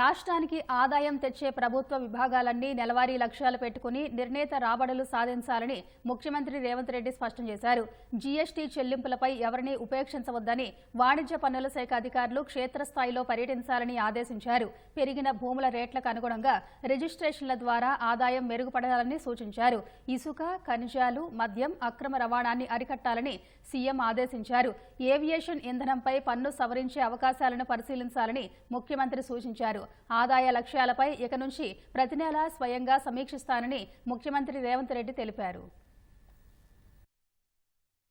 రాష్ట్రానికి ఆదాయం తెచ్చే ప్రభుత్వ విభాగాలన్నీ నెలవారీ లక్ష్యాలు పెట్టుకుని నిర్ణీత రాబడులు సాధించాలని ముఖ్యమంత్రి రేవంత్ రెడ్డి స్పష్టం చేశారు. జీఎస్టీ చెల్లింపులపై ఎవరినీ ఉపేక్షించవద్దని వాణిజ్య పన్నుల శాఖ అధికారులు క్షేత్రస్థాయిలో పర్యటించాలని ఆదేశించారు. పెరిగిన భూముల రేట్లకు అనుగుణంగా రిజిస్ట్రేషన్ల ద్వారా ఆదాయం మెరుగుపడాలని సూచించారు. ఇసుక ఖనిజాలు మద్యం అక్రమ రవాణాన్ని అరికట్టాలని సీఎం ఆదేశించారు. ఏవియేషన్ ఇంధనంపై పన్ను సవరించే అవకాశాలను పరిశీలించాలని ముఖ్యమంత్రి సూచించారు. ఆదాయ లక్ష్యాలపై ఇక నుంచి ప్రతి నెలా స్వయంగా సమీక్షిస్తానని ముఖ్యమంత్రి రేవంత్ రెడ్డి తెలిపారు.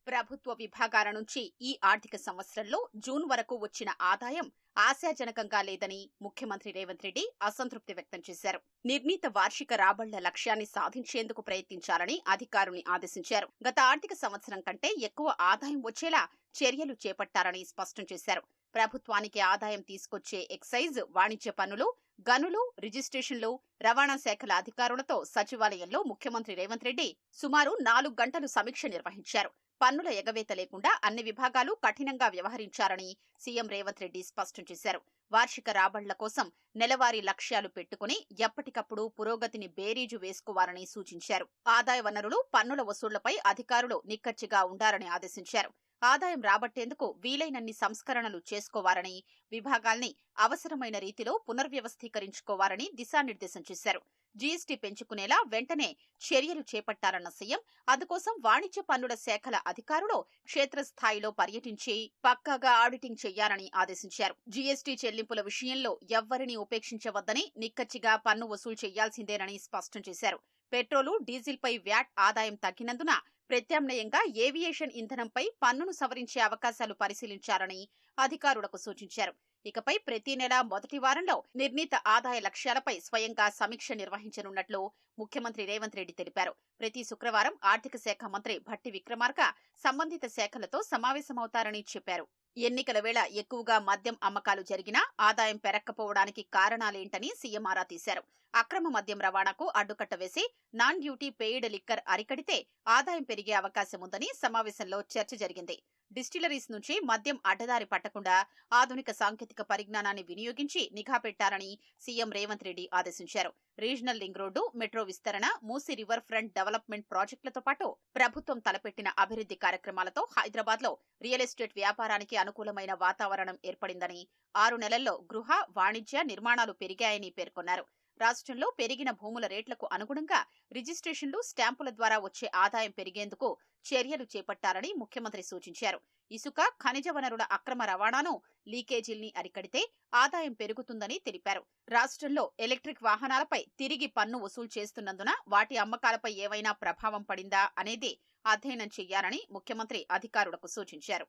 ప్రభుత్వ విభాగాల నుంచి ఈ ఆర్థిక సంవత్సరంలో జూన్ వరకు వచ్చిన ఆదాయం ఆశాజనకంగా లేదని ముఖ్యమంత్రి రేవంత్ రెడ్డి అసంతృప్తి వ్యక్తం చేశారు. నిర్ణీత వార్షిక రాబళ్ళ లక్ష్యాన్ని సాధించేందుకు ప్రయత్నించాలని అధికారుల్ని ఆదేశించారు. గత ఆర్థిక సంవత్సరం కంటే ఎక్కువ ఆదాయం వచ్చేలా చర్యలు చేపట్టారని స్పష్టం చేశారు. ప్రభుత్వానికి ఆదాయం తీసుకొచ్చే ఎక్సైజ్ వాణిజ్య పన్నులు గనులు రిజిస్ట్రేషన్లు రవాణా శాఖల అధికారులతో సచివాలయంలో ముఖ్యమంత్రి రేవంత్ రెడ్డి సుమారు నాలుగు గంటలు సమీక్ష నిర్వహించారు. పన్నుల ఎగవేత లేకుండా అన్ని విభాగాలు కఠినంగా వ్యవహరించారని సీఎం రేవంత్ రెడ్డి స్పష్టం చేశారు. వార్షిక రాబళ్ళ కోసం నెలవారీ లక్ష్యాలు పెట్టుకుని ఎప్పటికప్పుడు పురోగతిని బేరీజు వేసుకోవాలని సూచించారు. ఆదాయ వనరులు పన్నుల వసూళ్ళపై అధికారులు నిక్కచ్చిగా ఉండాలని ఆదేశించారు. ఆదాయం రాబట్టేందుకు వీలైనన్ని సంస్కరణలు చేసుకోవాలని విభాగాల్ని అవసరమైన రీతిలో పునర్వ్యవస్థీకరించుకోవాలని దిశానిర్దేశం చేశారు. జీఎస్టీ పెంచుకునేలా వెంటనే చర్యలు చేపట్టాలన్న సీఎం అందుకోసం వాణిజ్య పన్నుల శాఖల అధికారులు క్షేత్రస్థాయిలో పర్యటించి పక్కాగా ఆడిటింగ్ చేయాలని ఆదేశించారు. జీఎస్టీ చెల్లింపుల విషయంలో ఎవ్వరినీ ఉపేక్షించవద్దని నిక్కచ్చిగా పన్ను వసూలు చేయాల్సిందేనని స్పష్టం చేశారు. పెట్రోలు డీజిల్పై వ్యాట్ ఆదాయం తగ్గినందున ప్రత్యామ్నాయంగా ఏవియేషన్ ఇంధనంపై పన్నును సవరించే అవకాశాలు పరిశీలించాలని అధికారులకు సూచించారు. ఇకపై ప్రతి నెల మొదటి వారంలో నిర్ణీత ఆదాయ లక్ష్యాలపై స్వయంగా సమీక్ష నిర్వహించనున్నట్లు ముఖ్యమంత్రి రేవంత్ రెడ్డి తెలిపారు. ప్రతి శుక్రవారం ఆర్థిక శాఖ మంత్రి భట్టి విక్రమార్క సంబంధిత శాఖలతో సమావేశమవుతారని చెప్పారు. ఎన్నికల వేళ ఎక్కువగా మద్యం అమ్మకాలు జరిగినా ఆదాయం పెరక్కపోవడానికి కారణాలేంటని సీఎం ఆరా తీశారు. అక్రమ మద్యం రవాణాకు అడ్డుకట్ట వేసి నాన్ డ్యూటీ పెయిడ్ లిక్కర్ అరికడితే ఆదాయం పెరిగే అవకాశం ఉందని సమావేశంలో చర్చ జరిగింది. డిస్టిలరీస్ నుంచి మద్యం అడ్డదారి పట్టకుండా ఆధునిక సాంకేతిక పరిజ్ఞానాన్ని వినియోగించి నిఘా పెట్టారని సీఎం రేవంత్ రెడ్డి ఆదేశించారు. రీజనల్ లింక్ రోడ్డు మెట్రో విస్తరణ మూసీ రివర్ ఫ్రంట్ డెవలప్మెంట్ ప్రాజెక్టులతో పాటు ప్రభుత్వం తలపెట్టిన అభివృద్ధి కార్యక్రమాలతో హైదరాబాద్లో రియల్ ఎస్టేట్ వ్యాపారానికి అనుకూలమైన వాతావరణం ఏర్పడిందని ఆరు నెలల్లో గృహ వాణిజ్య నిర్మాణాలు పెరిగాయని పేర్కొన్నారు. రాష్ట్రంలో పెరిగిన భూముల రేట్లకు అనుగుణంగా రిజిస్ట్రేషన్లు స్టాంపుల ద్వారా వచ్చే ఆదాయం పెరిగేందుకు చర్యలు చేపట్టాలని ముఖ్యమంత్రి సూచించారు. ఇసుక ఖనిజ వనరుల అక్రమ రవాణాను లీకేజీల్ని అరికడితే ఆదాయం పెరుగుతుందని తెలిపారు. రాష్ట్రంలో ఎలక్ట్రిక్ వాహనాలపై తిరిగి పన్ను వసూలు చేస్తున్నందున వాటి అమ్మకాలపై ఏవైనా ప్రభావం పడిందా అనేది అధ్యయనం చేయాలని ముఖ్యమంత్రి అధికారులకు సూచించారు.